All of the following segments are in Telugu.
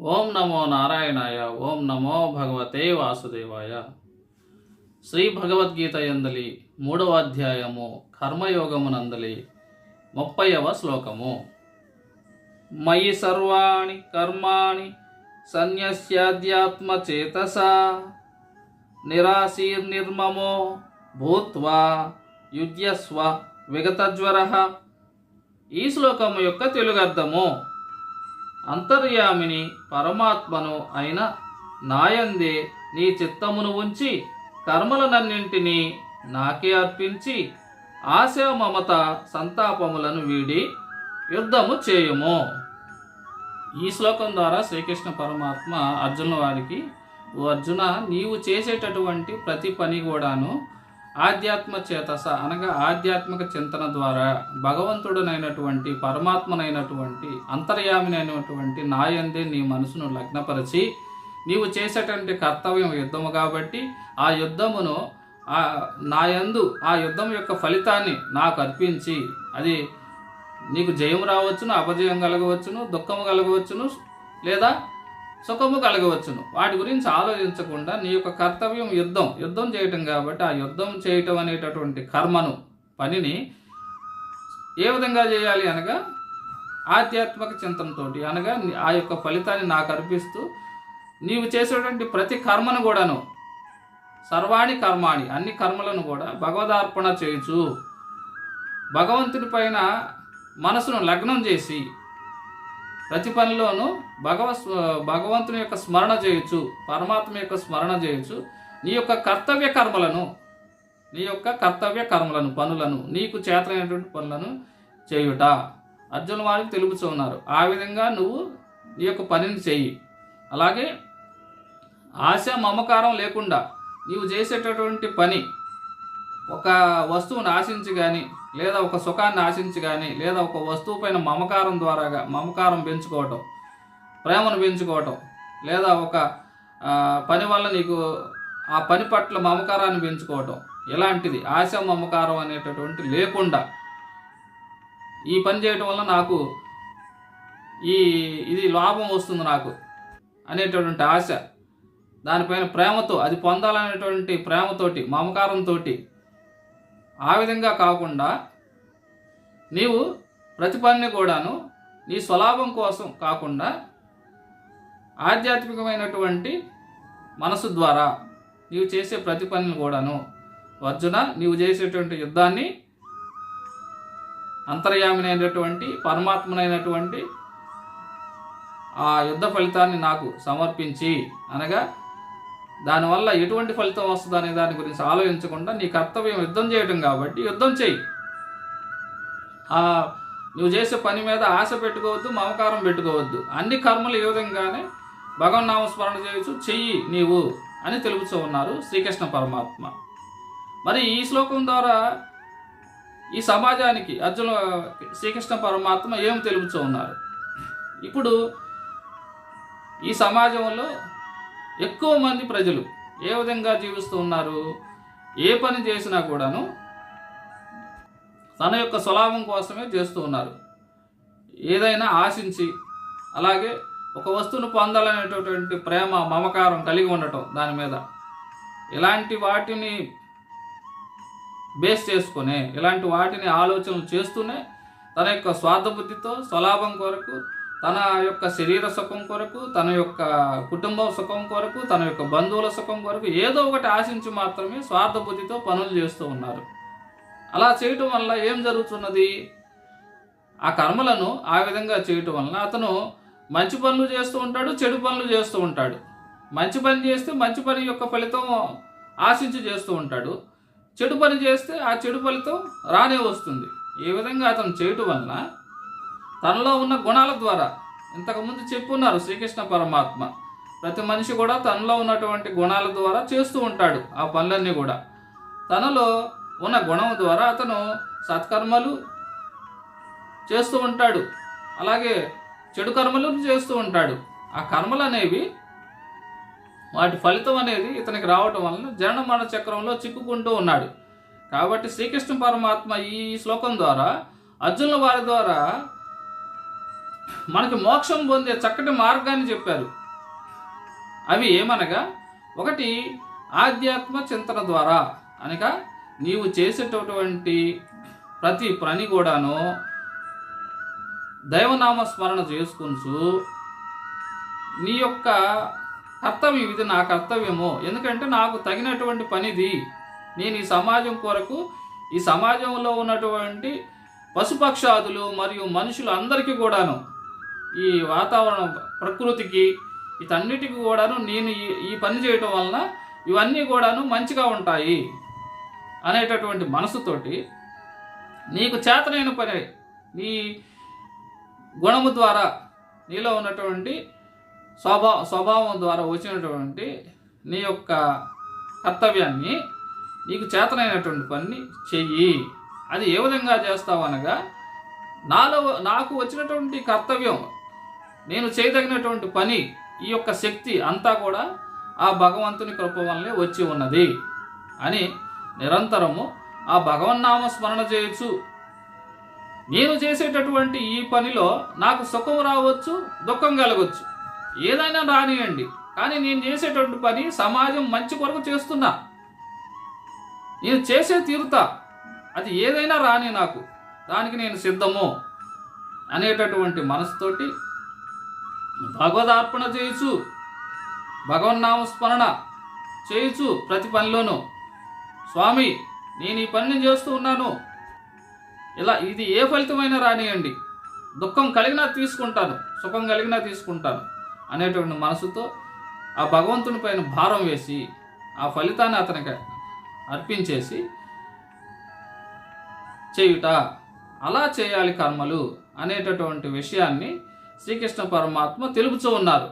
ఓం నమో నారాయణాయ ఓం నమో భగవతే వాసుదేవాయ. శ్రీ భగవద్గీత ఎందలి మూడవ అధ్యాయము కర్మయోగమునందలి ముప్పైవ శ్లోకము. మయి సర్వాణి కర్మాణి సన్యస్యాధ్యాత్మచేతస నిరాశీర్నిర్మమో భూత్వా యుధ్యస్వ విగతజ్వర. ఈ శ్లోకము యొక్క తెలుగు అర్థము అంతర్యామిని పరమాత్మను అయిన నాయందే నీ చిత్తమును ఉంచి కర్మలనన్నింటినీ నాకే అర్పించి ఆశ మమత సంతాపములను వీడి యుద్ధము చేయుము. ఈ శ్లోకం ద్వారా శ్రీకృష్ణ పరమాత్మ అర్జున వారికి ఓ అర్జున నీవు చేసేటటువంటి ప్రతి పని కూడాను ఆధ్యాత్మ చేతస అనగా ఆధ్యాత్మిక చింతన ద్వారా భగవంతుడనైనటువంటి పరమాత్మనైనటువంటి అంతర్యామినైనటువంటి నాయందే నీ మనసును లగ్నపరిచి నీవు చేసేటువంటి కర్తవ్యం యుద్ధము కాబట్టి ఆ యుద్ధమును ఆ నాయందు ఆ యుద్ధం యొక్క ఫలితాన్ని నాకు అర్పించి అది నీకు జయం రావచ్చును అపజయం కలగవచ్చును దుఃఖము కలగవచ్చును లేదా సుఖము కలగవచ్చును. వాటి గురించి ఆలోచించకుండా నీ యొక్క కర్తవ్యం యుద్ధం. యుద్ధం చేయటం కాబట్టి ఆ యుద్ధం చేయటం అనేటటువంటి కర్మను పనిని ఏ విధంగా చేయాలి అనగా ఆధ్యాత్మిక చింతనతో అనగా ఆ యొక్క ఫలితాన్ని నాకు అర్పిస్తూ నీవు చేసేటువంటి ప్రతి కర్మను కూడాను సర్వాణి కర్మాణి అన్ని కర్మలను కూడా భగవదార్పణ చేయొచ్చు భగవంతుడి పైన మనసును లగ్నం చేసి ప్రతి పనిలోనూ భగవ భగవంతుని యొక్క స్మరణ చేయొచ్చు పరమాత్మ యొక్క స్మరణ చేయొచ్చు. నీ యొక్క కర్తవ్య కర్మలను నీ యొక్క కర్తవ్య కర్మలను పనులను నీకు చేతనైనటువంటి పనులను చేయుట. అర్జున వారికి తెలుపుతూ ఉన్నారు ఆ విధంగా నువ్వు నీ యొక్క పనిని చెయ్యి. అలాగే ఆశ మమకారం లేకుండా నీవు చేసేటటువంటి పని ఒక వస్తువుని ఆశించి కానీ లేదా ఒక సుఖాన్ని ఆశించి కానీ లేదా ఒక వస్తువు పైన మమకారం ద్వారాగా మమకారం పెంచుకోవటం ప్రేమను పెంచుకోవటం లేదా ఒక పని వల్ల నీకు ఆ పని పట్ల మమకారాన్ని పెంచుకోవటం ఇలాంటిది ఆశ మమకారం అనేటటువంటి లేకుండా. ఈ పని చేయటం వల్ల నాకు ఈ ఇది లాభం వస్తుంది నాకు అనేటటువంటి ఆశ. దానిపైన ప్రేమతో అది పొందాలనేటువంటి ప్రేమతోటి మమకారంతో ఆ విధంగా కాకుండా నీవు ప్రతి పనిని కూడాను నీ స్వలాభం కోసం కాకుండా ఆధ్యాత్మికమైనటువంటి మనసు ద్వారా నీవు చేసే ప్రతి పనిని కూడాను. అర్జున నీవు చేసేటువంటి యుద్ధాన్ని అంతర్యామినైనటువంటి పరమాత్మనైనటువంటి ఆ యుద్ధ ఫలితాన్ని నాకు సమర్పించి అనగా దానివల్ల ఎటువంటి ఫలితం వస్తుంది అనే దాని గురించి ఆలోచించకుండా నీ కర్తవ్యం యుద్ధం చేయటం కాబట్టి యుద్ధం చేయి. ఆ నువ్వు చేసే పని మీద ఆశ పెట్టుకోవద్దు మమకారం పెట్టుకోవద్దు. అన్ని కర్మలు ఏ విధంగానే భగవన్ నామస్మరణ చేయొచ్చు చెయ్యి నీవు అని తెలుపుతూ ఉన్నారు శ్రీకృష్ణ పరమాత్మ. మరి ఈ శ్లోకం ద్వారా ఈ సమాజానికి అర్జున శ్రీకృష్ణ పరమాత్మ ఏం తెలుపుతూ ఉన్నారు? ఇప్పుడు ఈ సమాజంలో ఎక్కువ మంది ప్రజలు ఏ విధంగా జీవిస్తూ ఉన్నారు ఏ పని చేసినా కూడాను తన యొక్క స్వలాభం కోసమే చేస్తూ ఉన్నారు. ఏదైనా ఆశించి అలాగే ఒక వస్తువును పొందాలనేటటువంటి ప్రేమ మమకారం కలిగి ఉండటం దాని మీద. ఇలాంటి వాటిని బేస్ చేసుకునే ఇలాంటి వాటిని ఆలోచనలు చేస్తూనే తన యొక్క స్వార్థ బుద్ధితో స్వలాభం కొరకు తన యొక్క శరీర సుఖం కొరకు తన యొక్క కుటుంబం సుఖం కొరకు తన యొక్క బంధువుల సుఖం కొరకు ఏదో ఒకటి ఆశించి మాత్రమే స్వార్థ బుద్ధితో పనులు చేస్తూ ఉన్నారు. అలా చేయటం వల్ల ఏం జరుగుతున్నది? ఆ కర్మలను ఆ విధంగా చేయటం వలన అతను మంచి పనులు చేస్తూ ఉంటాడు చెడు పనులు చేస్తూ ఉంటాడు. మంచి పని చేస్తే మంచి పని యొక్క ఫలితం ఆశించి చేస్తూ ఉంటాడు. చెడు పని చేస్తే ఆ చెడు ఫలితం రానే వస్తుంది. ఏ విధంగా అతను చేయటం వలన తనలో ఉన్న గుణాల ద్వారా. ఇంతకుముందు చెప్పున్నారు శ్రీకృష్ణ పరమాత్మ. ప్రతి మనిషి కూడా తనలో ఉన్నటువంటి గుణాల ద్వారా చేస్తూ ఉంటాడు ఆ పనులన్నీ కూడా. తనలో ఉన్న గుణం ద్వారా అతను సత్కర్మలు చేస్తూ ఉంటాడు. అలాగే చెడు కర్మలు చేస్తూ ఉంటాడు. ఆ కర్మలు అనేవి వాటి ఫలితం అనేది ఇతనికి రావటం వలన జనన మరణ చక్రంలో చిక్కుకుంటూ ఉన్నాడు. కాబట్టి శ్రీకృష్ణ పరమాత్మ ఈ శ్లోకం ద్వారా అర్జునుల వారి ద్వారా మనకి మోక్షం పొందే చక్కటి మార్గాన్ని చెప్పారు. అవి ఏమనగా ఒకటి ఆధ్యాత్మ చింతన ద్వారా అనగా నీవు చేసేటటువంటి ప్రతి పని కూడాను దైవనామ స్మరణ చేసుకుంటూ నీ యొక్క కర్తవ్యం ఇది నా కర్తవ్యము. ఎందుకంటే నాకు తగినటువంటి పనిది. నేను ఈ సమాజం కొరకు ఈ సమాజంలో ఉన్నటువంటి పశుపక్షాదులు మరియు మనుషులు అందరికీ కూడాను ఈ వాతావరణం ప్రకృతికి వీటన్నిటికీ కూడాను నేను ఈ ఈ పని చేయటం వలన ఇవన్నీ కూడాను మంచిగా ఉంటాయి అనేటటువంటి మనసుతోటి నీకు చేతనైన పని నీ గుణము ద్వారా నీలో ఉన్నటువంటి స్వభా స్వభావం ద్వారా వచ్చినటువంటి నీ యొక్క కర్తవ్యాన్ని నీకు చేతనైనటువంటి పని చెయ్యి. అది ఏ విధంగా చేస్తావు అనగా నాలో నాకు వచ్చినటువంటి కర్తవ్యం నేను చేయదగినటువంటి పని ఈ యొక్క శక్తి అంతా కూడా ఆ భగవంతుని కృప వల్లే వచ్చి ఉన్నది అని నిరంతరము ఆ భగవన్నామ స్మరణ చేయొచ్చు. నేను చేసేటటువంటి ఈ పనిలో నాకు సుఖం రావచ్చు దుఃఖం కలగవచ్చు ఏదైనా రానియండి కానీ నేను చేసేటటువంటి పని సమాజం మంచి కొరకు చేస్తున్నా. నేను చేసే తీరుతా. అది ఏదైనా రాని నాకు దానికి నేను సిద్ధము అనేటటువంటి మనసుతోటి భగవదార్పణ చేయొచ్చు భగవన్నామ స్మరణ చేయొచ్చు ప్రతి పనిలోనూ. స్వామి నేను ఈ పనిని చేస్తూ ఉన్నాను. ఇలా ఇది ఏ ఫలితమైనా రానియండి. దుఃఖం కలిగినా తీసుకుంటాను సుఖం కలిగినా తీసుకుంటాను అనేటువంటి మనసుతో ఆ భగవంతుని పైన భారం వేసి ఆ ఫలితాన్ని అతనికి అర్పించేసి చేయుట. అలా చేయాలి కర్మలు అనేటటువంటి విషయాన్ని శ్రీకృష్ణ పరమాత్మ తెలుపుతూ ఉన్నారు.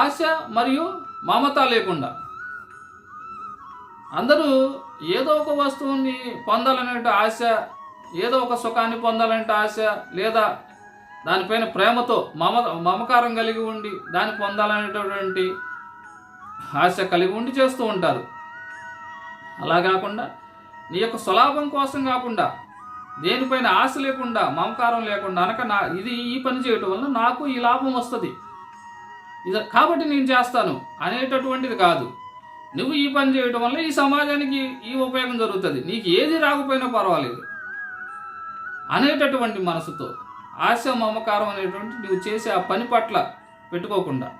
ఆశ మరియు మమత లేకుండా. అందరూ ఏదో ఒక వస్తువుని పొందాలనే ఆశ ఏదో ఒక సుఖాన్ని పొందాలంటే ఆశ లేదా దానిపైన ప్రేమతో మమ మమకారం కలిగి ఉండి దాన్ని పొందాలనేటటువంటి ఆశ కలిగి ఉండి చేస్తూ ఉంటారు. అలా కాకుండా నీ యొక్క స్వలాభం కోసం కాకుండా దేనిపైన ఆశ లేకుండా మమకారం లేకుండా అనక నా ఇది ఈ పని చేయటం వల్ల నాకు ఈ లాభం వస్తుంది. ఇది కాబట్టి నేను చేస్తాను అనేటటువంటిది కాదు. నువ్వు ఈ పని చేయడం వల్ల ఈ సమాజానికి ఈ ఉపయోగం జరుగుతుంది. నీకు ఏది రాకపోయినా పర్వాలేదు. అనేటటువంటి మనసుతో ఆశ మమకారం అనేటువంటి నువ్వు చేసే ఆ పని పట్ల పెట్టుకోకుండా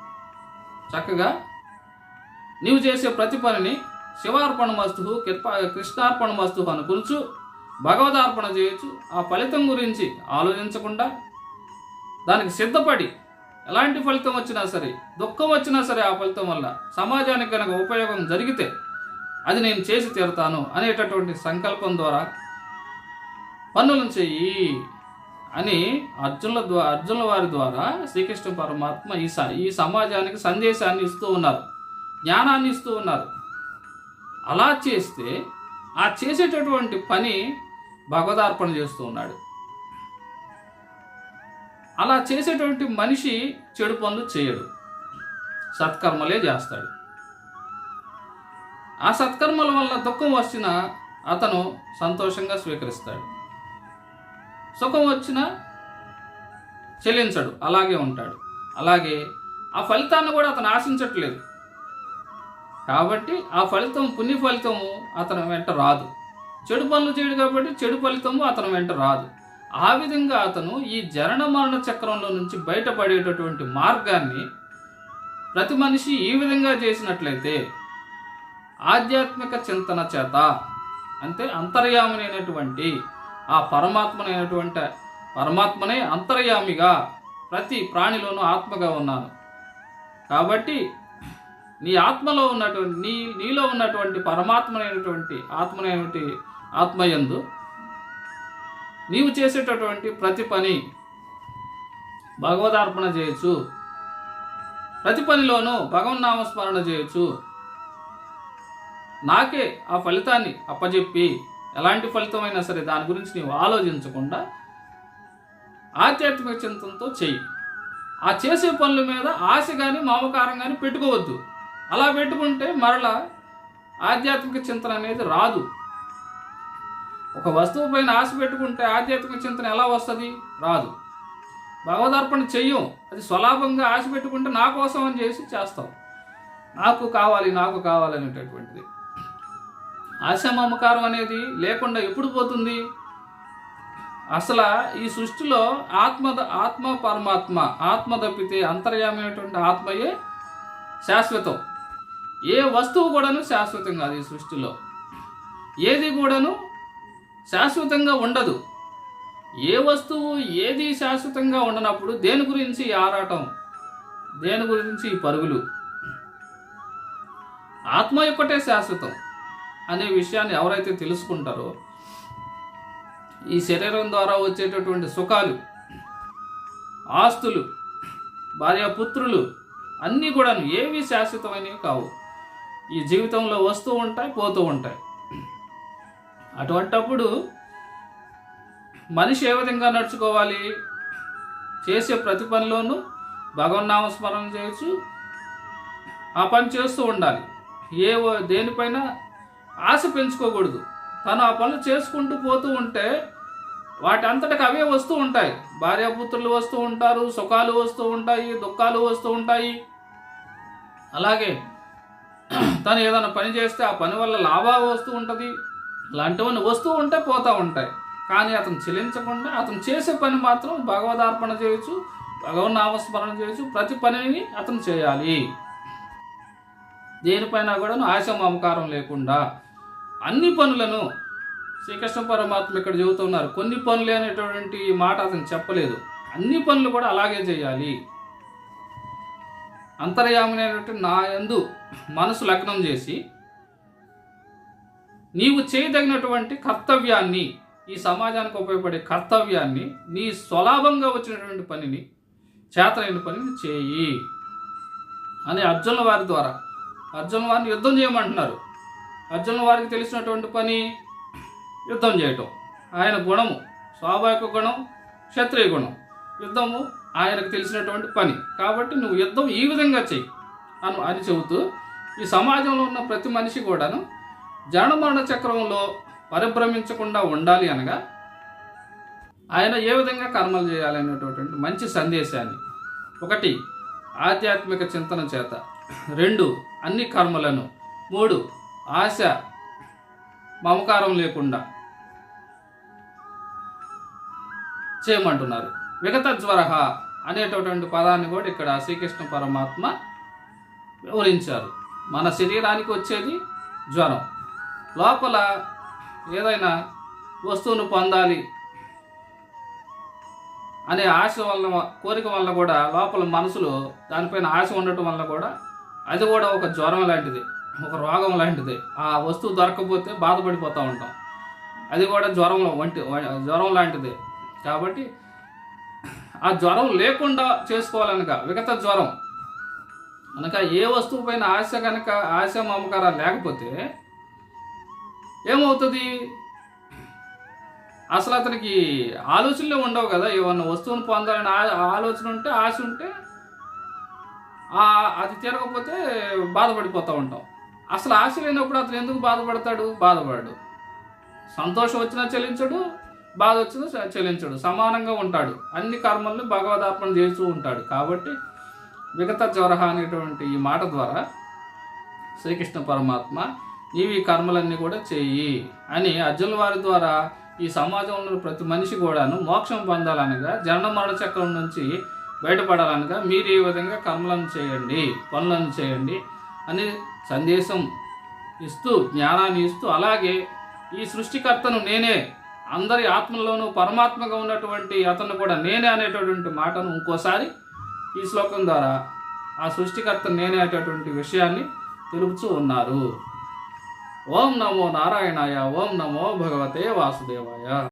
చక్కగా నీవు చేసే ప్రతి పనిని శివార్పణ మస్తు కృప కృష్ణార్పణ మస్తు పిలుచు భగవదార్పణ చేయొచ్చు. ఆ ఫలితం గురించి ఆలోచించకుండా దానికి సిద్ధపడి ఎలాంటి ఫలితం వచ్చినా సరే దుఃఖం వచ్చినా సరే ఆ ఫలితం వల్ల సమాజానికి కనుక ఉపయోగం జరిగితే అది నేను చేసి తీరుతాను అనేటటువంటి సంకల్పం ద్వారా పన్నులను చెయ్యి అని అర్జునుల ద్వారా అర్జునుల వారి ద్వారా శ్రీకృష్ణ పరమాత్మ ఈ స ఈ సమాజానికి సందేశాన్ని ఇస్తూ ఉన్నారు. జ్ఞానాన్ని ఇస్తూ ఉన్నారు. అలా చేస్తే ఆ చేసేటటువంటి పని భగవదార్పణ చేస్తూ ఉన్నాడు. అలా చేసేటువంటి మనిషి చెడు పనులు చేయడు. సత్కర్మలే చేస్తాడు. ఆ సత్కర్మల వల్ల దుఃఖం వచ్చినా అతను సంతోషంగా స్వీకరిస్తాడు. సుఖం వచ్చినా చెల్లించడు అలాగే ఉంటాడు. అలాగే ఆ ఫలితాన్ని కూడా అతను ఆశించట్లేదు. కాబట్టి ఆ ఫలితం పుణ్య ఫలితము అతను వెంట రాదు. చెడు పనులు చేయడు కాబట్టి చెడు ఫలితము అతను వెంట రాదు. ఆ విధంగా అతను ఈ జనన మరణ చక్రంలో నుంచి బయటపడేటటువంటి మార్గాన్ని ప్రతి మనిషి ఈ విధంగా చేసినట్లయితే ఆధ్యాత్మిక చింతన చేత అంటే అంతర్యామినైనటువంటి ఆ పరమాత్మనైనటువంటి పరమాత్మనే అంతర్యామిగా ప్రతి ప్రాణిలోనూ ఆత్మగా ఉన్నాను కాబట్టి నీ ఆత్మలో ఉన్నటువంటి నీ నీలో ఉన్నటువంటి పరమాత్మనైనటువంటి ఆత్మనైనటువంటి ఆత్మయందు నీవు చేసేటటువంటి ప్రతి పని భగవదార్పణ చేయొచ్చు. ప్రతి పనిలోనూ భగవన్నామస్మరణ చేయొచ్చు. నాకే ఆ ఫలితాన్ని అప్పజెప్పి ఎలాంటి ఫలితమైనా సరే దాని గురించి నీవు ఆలోచించకుండా ఆధ్యాత్మిక చింతనతో చెయ్యి. ఆ చేసే పనుల మీద ఆశ కానీ మామకారం కానీ పెట్టుకోవద్దు. అలా పెట్టుకుంటే మరలా ఆధ్యాత్మిక చింతన అనేది రాదు. ఒక వస్తువు పైన ఆశ పెట్టుకుంటే ఆధ్యాత్మిక చింతన ఎలా వస్తుంది? రాదు. భగవదర్పణ చెయ్యం. అది స్వలాభంగా ఆశ పెట్టుకుంటే నా కోసం అని చేసి చేస్తాం. నాకు కావాలి నాకు కావాలి అనేటటువంటిది. ఆశామకారం అనేది లేకుండా ఎప్పుడు పోతుంది? అసలు ఈ సృష్టిలో ఆత్మ ఆత్మ పరమాత్మ ఆత్మ తప్పితే అంతర్యామైనటువంటి ఆత్మయే శాశ్వతం. ఏ వస్తువు కూడాను శాశ్వతం కాదు ఈ సృష్టిలో. ఏది కూడాను శాశ్వతంగా ఉండదు. ఏ వస్తువు ఏది శాశ్వతంగా ఉండనప్పుడు దేని గురించి ఆరాటం? దేని గురించి పరుగులు? ఆత్మ ఒక్కటే శాశ్వతం అనే విషయాన్ని ఎవరైతే తెలుసుకుంటారో ఈ శరీరం ద్వారా వచ్చేటటువంటి సుఖాలు ఆస్తులు భార్యాపుత్రులు అన్నీ కూడాను ఏవి శాశ్వతమైనవి కావు. ఈ జీవితంలో వస్తూ ఉంటాయి పోతూ ఉంటాయి. అటువంటప్పుడు మనిషి ఏ విధంగా నడుచుకోవాలి? చేసే ప్రతి పనిలోనూ భగవన్నామస్మరణ చేయొచ్చు. ఆ పని చేస్తూ ఉండాలి. ఏ దేనిపైన ఆశ పెంచుకోకూడదు. తను ఆ పనులు చేసుకుంటూ పోతూ ఉంటే వాటి అంతటికి అవే వస్తూ ఉంటాయి. భార్యాపుత్రులు వస్తూ ఉంటారు సుఖాలు వస్తూ ఉంటాయి దుఃఖాలు వస్తూ ఉంటాయి. అలాగే తను ఏదైనా పని చేస్తే ఆ పని వల్ల లాభాలు వస్తూ ఉంటుంది. ఇలాంటివన్నీ వస్తూ ఉంటే పోతూ ఉంటాయి. కానీ అతను చెల్లించకుండా అతను చేసే పని మాత్రం భగవదార్పణ చేయొచ్చు భగవన్ నామస్మరణ చేయొచ్చు ప్రతి పనిని అతను చేయాలి. దేనిపైన కూడా ఆశ మమకారం లేకుండా అన్ని పనులను శ్రీకృష్ణ పరమాత్మ ఇక్కడ చెబుతున్నారు. కొన్ని పనులు అనేటువంటి మాట అతను చెప్పలేదు. అన్ని పనులు కూడా అలాగే చేయాలి. అంతర్యామనేటువంటి నా యందు మనసు లగ్నం చేసి నీవు చేయదగినటువంటి కర్తవ్యాన్ని ఈ సమాజానికి ఉపయోగపడే కర్తవ్యాన్ని నీ స్వలాభంగా వచ్చినటువంటి పనిని చేతలైన పనిని చేయి అని అర్జునుల వారి ద్వారా. అర్జున వారిని యుద్ధం చేయమంటున్నారు. అర్జునుల వారికి తెలిసినటువంటి పని యుద్ధం చేయటం. ఆయన గుణము స్వాభావిక గుణం క్షత్రియ గుణం. యుద్ధము ఆయనకు తెలిసినటువంటి పని. కాబట్టి నువ్వు యుద్ధం ఈ విధంగా చెయ్యి అను అని చెబుతూ ఈ సమాజంలో ఉన్న ప్రతి మనిషి కూడాను జనమరణ చక్రంలో పరిభ్రమించకుండా ఉండాలి అనగా ఆయన ఏ విధంగా కర్మలు చేయాలి అనేటటువంటి మంచి సందేశాన్ని. ఒకటి ఆధ్యాత్మిక చింతన చేత. రెండు అన్ని కర్మలను. మూడు ఆశ మమకారం లేకుండా చేయమంటున్నారు. విగత జ్వరహ అనేటటువంటి పదాన్ని కూడా ఇక్కడ శ్రీకృష్ణ పరమాత్మ వివరించారు. మన శరీరానికి వచ్చేది జ్వరం. లోపల ఏదైనా వస్తువును పొందాలి అనే ఆశ వల్ల కోరిక వల్ల కూడా లోపల మనసులో దానిపైన ఆశ ఉండటం వల్ల కూడా అది కూడా ఒక జ్వరం లాంటిది ఒక రోగం లాంటిది. ఆ వస్తువు దొరకకపోతే బాధపడిపోతూ ఉంటాం. అది కూడా జ్వరంలో వంటి జ్వరం లాంటిది. కాబట్టి ఆ జ్వరం లేకుండా చేసుకోవాలనక విగత జ్వరం. అనక ఏ వస్తువు పైన ఆశ కనుక ఆశ మమకారాలు లేకపోతే ఏమవుతుంది? అసలు అతనికి ఆలోచనలే ఉండవు కదా. ఏమన్నా వస్తువును పొందాలని ఆ- ఆలోచన ఉంటే ఆశ ఉంటే అది తీరకపోతే బాధపడిపోతూ ఉంటాం. అసలు ఆశ లేనప్పుడు అతను ఎందుకు బాధపడతాడు? బాధపడడు. సంతోషం వచ్చినా చెల్లించడు బాధ వచ్చినా చెల్లించడు. సమానంగా ఉంటాడు. అన్ని కర్మల్ని భగవదార్పణ చేస్తూ ఉంటాడు. కాబట్టి మిగతా జ్వర అనేటువంటి ఈ మాట ద్వారా శ్రీకృష్ణ పరమాత్మ నీవి కర్మలన్నీ కూడా చెయ్యి అని అర్జునుల వారి ద్వారా ఈ సమాజంలో ఉన్న ప్రతి మనిషి కూడాను మోక్షం పొందాలనగా జనన మరణ చక్రం నుంచి బయటపడాలనగా మీరు ఈ విధంగా కర్మలను చేయండి పనులను చేయండి అని సందేశం ఇస్తూ జ్ఞానాన్ని ఇస్తూ అలాగే ఈ సృష్టికర్తను నేనే అందరి ఆత్మలోనూ పరమాత్మగా ఉన్నటువంటి అతను కూడా నేనే అనేటటువంటి మాటను ఇంకోసారి ఈ శ్లోకం ద్వారా ఆ సృష్టికర్త నేనే అనేటటువంటి విషయాన్ని తెలుపుతూ ఉన్నారు. ఓం నమో నారాయణాయ ఓం నమో భగవతే వాసుదేవాయ.